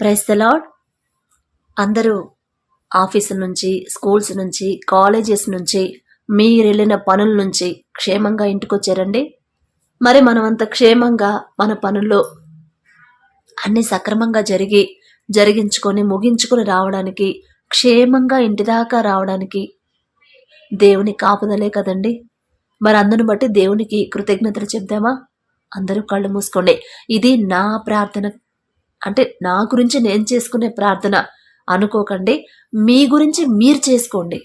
Price the lord అందరూ office నుంచి schools నుంచి కాలేజెస్ నుంచి మీరు వెళ్ళిన పనుల నుంచి క్షేమంగా ఇంటికొచ్చారండి. మరి మనమంత క్షేమంగా మన పనుల్లో అన్ని సక్రమంగా జరిగి జరిగించుకొని ముగించుకొని రావడానికి క్షేమంగా ఇంటిదాకా రావడానికి దేవుని కాపుదలే కదండి. మరి అందును బట్టి దేవునికి కృతజ్ఞతలు చెప్దామా? అందరూ కళ్ళు మూసుకోండి. ఇది నా ప్రార్థన అంటే నా గురించి నేను చేసుకునే ప్రార్థన అనుకోకండి. మీ గురించి మీరు చేసుకోండి.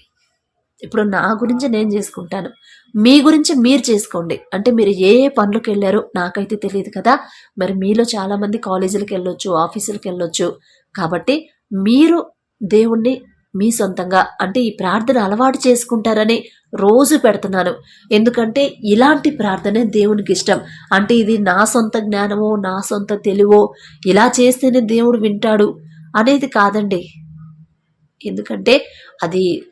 ఇప్పుడు నా గురించి నేను చేసుకుంటాను. మీ గురించి మీరు చేసుకోండి. అంటే మీరు ఏ ఏ పనులకు వెళ్ళారో నాకైతే తెలియదు కదా. మరి మీలో చాలామంది కాలేజీలకు వెళ్ళొచ్చు ఆఫీసులకు వెళ్ళొచ్చు. కాబట్టి మీరు దేవుణ్ణి మీ సొంతంగా అంటే ఈ ప్రార్థన అలవాటు చేసుకుంటారని రోజు పెడుతున్నాను. ఎందుకంటే ఇలాంటి ప్రార్థనే దేవునికి ఇష్టం. అంటే ఇది నా సొంత జ్ఞానమో నా సొంత తెలివో ఇలా చేస్తేనే దేవుడు వింటాడు అనేది కాదండి. ఎందుకంటే అది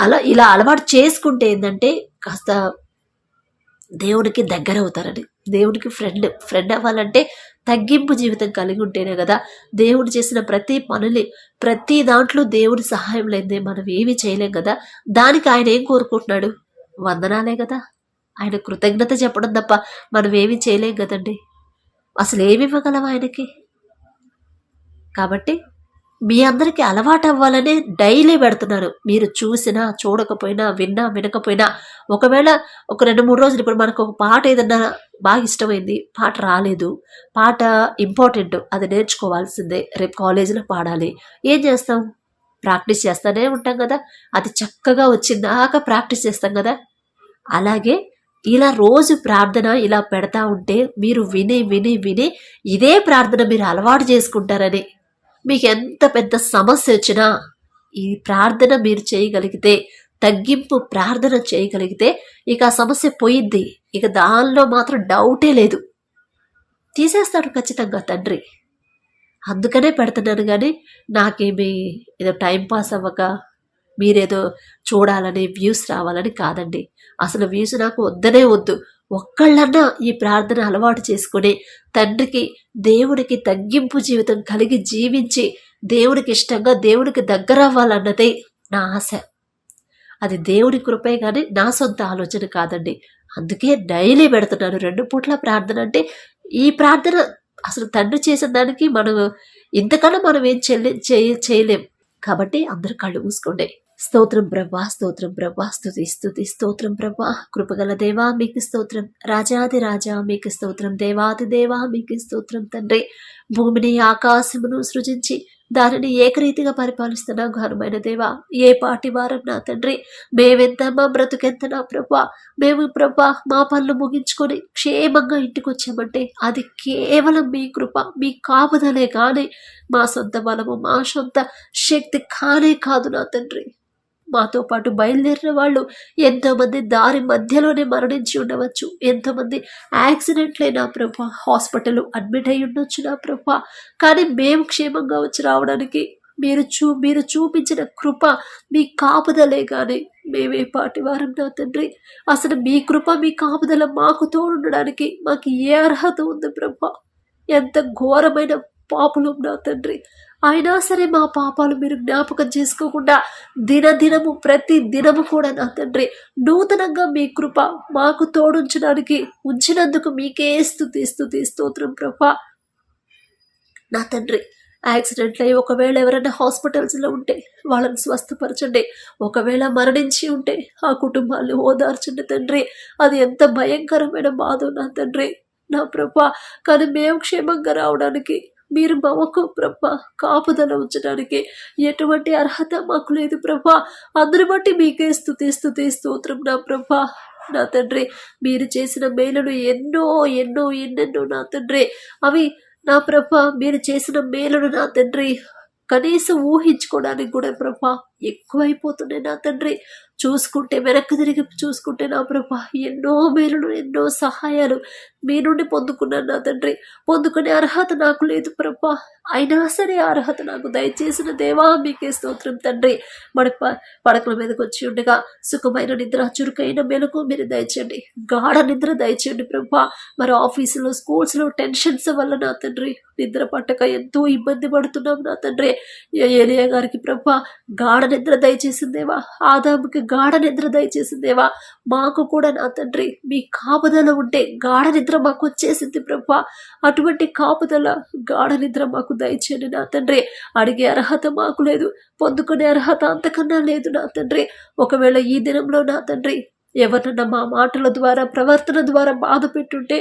అలా ఇలా అలవాటు చేసుకుంటే ఏంటంటే కాస్త దేవుడికి దగ్గర అవుతారని. దేవుడికి ఫ్రెండ్ ఫ్రెండ్ అవ్వాలంటే తగ్గింపు జీవితం కలిగి ఉంటేనే కదా దేవుడు చేసిన ప్రతి పనులే ప్రతి దాంట్లో దేవుడి సహాయం లేదే మనం ఏమీ చేయలేం కదా. దానికి ఆయన ఏం కోరుకుంటున్నాడు? వందనాలే కదా. ఆయన కృతజ్ఞత చెప్పడం తప్ప మనం ఏమీ చేయలేం కదండి. అసలు ఏమి ఇవ్వగలం ఆయనకి? కాబట్టి మీ అందరికీ అలవాటు అవ్వాలనే డైలీ పెడుతున్నారు. మీరు చూసినా చూడకపోయినా విన్నా వినకపోయినా ఒకవేళ ఒక రెండు మూడు రోజులు ఇప్పుడు మనకు ఒక పాట ఏదన్నా బాగా ఇష్టమైంది పాట రాలేదు పాట ఇంపార్టెంట్ అది నేర్చుకోవాల్సిందే రేపు కాలేజీలో పాడాలి. ఏం చేస్తాం? ప్రాక్టీస్ చేస్తూనే ఉంటాం కదా? అది చక్కగా వచ్చిందాక ప్రాక్టీస్ చేస్తాం కదా? అలాగే ఇలా రోజు ప్రార్థన ఇలా పెడతా ఉంటే మీరు విని విని విని ఇదే ప్రార్థన మీరు అలవాటు చేసుకుంటారని మీకు ఎంత పెద్ద సమస్య వచ్చినా ఈ ప్రార్థన మీరు చేయగలిగితే తగ్గింపు ప్రార్థన చేయగలిగితే ఇక ఆ సమస్య పోయింది ఇక దానిలో మాత్రం డౌటే లేదు. తీసేస్తాడు ఖచ్చితంగా తండ్రి. అందుకనే పెడుతున్నాను కానీ నాకేమి ఏదో టైం పాస్ అవ్వక మీరేదో చూడాలని వ్యూస్ రావాలని కాదండి. అసలు వ్యూస్ నాకు వద్దనే వద్దు. ఒక్కళ్ళన్నా ఈ ప్రార్థన అలవాటు చేసుకుని తండ్రికి దేవుడికి తగ్గింపు జీవితం కలిగి జీవించి దేవుడికి ఇష్టంగా దేవుడికి దగ్గర అవ్వాలన్నదే నా ఆశ. అది దేవుడి కృపే కానీ నా సొంత ఆలోచన కాదండి. అందుకే డైలీ పెడుతున్నాను రెండు పూట్ల ప్రార్థన అంటే ఈ ప్రార్థన అసలు తండ్రి చేసిన దానికి మనం ఇంతకన్నా మనం ఏం చెల్లి చేయ చేయలేం. కాబట్టి అందరు కళ్ళు మూసుకోండి. స్తోత్రం ప్రభా స్తోత్రం ప్రభా స్తుతి స్తుతి స్తోత్రం ప్రభా. కృపగల దేవా మీకు స్తోత్రం. రాజాది రాజా మీకు స్తోత్రం. దేవాది దేవా మీకు స్తోత్రం తండ్రి. భూమిని ఆకాశమును సృజించి దానిని ఏకరీతిగా పరిపాలిస్తున్న ఘనమైన దేవా. ఏ పాటి వారం నా తండ్రి మేవెంత మా బ్రతుకెంత నా ప్రభా. మేము ప్రభా మా పనులు ముగించుకొని క్షేమంగా ఇంటికి వచ్చామంటే అది కేవలం మీ కృప మీ కాపుదలే కానీ మా సొంత బలము మా సొంత శక్తి కానే కాదు నా తండ్రి. మాతో పాటు బయలుదేరిన వాళ్ళు ఎంతోమంది దారి మధ్యలోనే మరణించి ఉండవచ్చు ఎంతోమంది యాక్సిడెంట్లే నా హాస్పిటల్ అడ్మిట్ అయి ఉండొచ్చు నా ప్రభ. కానీ మేము క్షేమంగా వచ్చి రావడానికి మీరు చూ మీరు చూపించిన కృప మీ కాపుదలే కానీ మేమే పాటి వారం నా తండ్రి. అసలు మీ కృప మీ కాపుదల మాకు తోడుండడానికి మాకు ఏ అర్హత ఉంది ప్రభా? ఎంత ఘోరమైన పాపులు నా తండ్రి. అయినా సరే మా పాపాలు మీరు జ్ఞాపకం చేసుకోకుండా దినదినము ప్రతి దినము కూడా నా తండ్రి. నూతనంగా మీ కృప మాకు తోడుంచడానికి ఉంచినందుకు మీకే స్థుతి స్థుతి స్తోత్రం ప్రభా. నా తండ్రి యాక్సిడెంట్ అయ్యి ఒకవేళ ఎవరైనా హాస్పిటల్స్లో ఉంటే వాళ్ళని స్వస్థపరచండి. ఒకవేళ మరణించి ఉంటే ఆ కుటుంబాన్ని ఓదార్చండి తండ్రి. అది ఎంత భయంకరమైన బాధో నా తండ్రి. నా ప్రభా కానీ మేము క్షేమంగా రావడానికి మీరు మాకు ప్రభా కాపుదల ఉంచడానికి ఎటువంటి అర్హత మాకు లేదు ప్రభా. అందరి బట్టి మీకే స్థుతి స్థుతి స్తోత్రం నా ప్రభా. నా తండ్రి మీరు చేసిన మేలును ఎన్నో ఎన్నో ఎన్నెన్నో నా తండ్రి. అవి నా ప్రభా మీరు చేసిన మేలును నా తండ్రి. కనీసం ఊహించుకోవడానికి కూడా ప్రభా ఎక్కువైపోతున్నాయి నా తండ్రి. చూసుకుంటే వెనక్కి తిరిగి చూసుకుంటే నా ప్రభా ఎన్నో మేలులు ఎన్నో సహాయాలు మీ నుండి పొందుకున్నాను నా తండ్రి. పొందుకునే అర్హత నాకు లేదు ప్రభా. అయినా సరే అర్హత నాకు దయచేసిన దేవా మీకే స్తోత్రం తండ్రి. మడప పడకల మీదకి వచ్చి ఉండగా సుఖమైన నిద్ర చురుకైన మెలకు మీరు దయచేయండి. గాఢ నిద్ర దయచేయండి ప్రభా. మరి ఆఫీసులో స్కూల్స్లో టెన్షన్స్ వల్ల నా తండ్రి నిద్ర పట్టక ఎంతో ఇబ్బంది పడుతున్నాం నా తండ్రి. ఏ- ఏలియా గారికి ప్రభా గాఢ నిద్ర దయచేసిందేవా ఆదాముకి గాఢ నిద్ర దయచేసిందేవా మాకు కూడా నా తండ్రి మీ కాపుదల ఉంటే గాఢ నిద్ర మాకు వచ్చేసింది ప్రభా. అటువంటి కాపుదల గాఢ నిద్ర మాకు దయచేయండి నా తండ్రి. అడిగే అర్హత మాకు లేదు పొందుకునే అర్హత అంతకన్నా లేదు నా తండ్రి. ఒకవేళ ఈ దినంలో నా తండ్రి ఎవరన్నా మా మాటల ద్వారా ప్రవర్తన ద్వారా బాధ పెట్టుంటే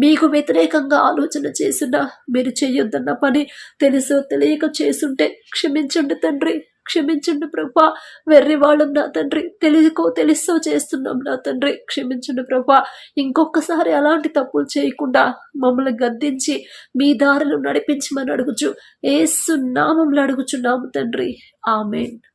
మీకు వ్యతిరేకంగా ఆలోచన చేసిన మీరు చేయొద్దన్న పని తెలుసో తెలియక చేసుంటే క్షమించండి తండ్రి. క్షమించండి ప్రభా. వెర్రి వాళ్ళం నా తండ్రి. తెలియకో తెలుసో చేస్తున్నాం నా తండ్రి. క్షమించండి ప్రభా. ఇంకొకసారి అలాంటి తప్పులు చేయకుండా మమ్మల్ని గద్దించి మీ దారిలో నడిపించమని అడుగుచు. ఏసు నామంలో అడుగుచున్నాము తండ్రి. ఆమెన్.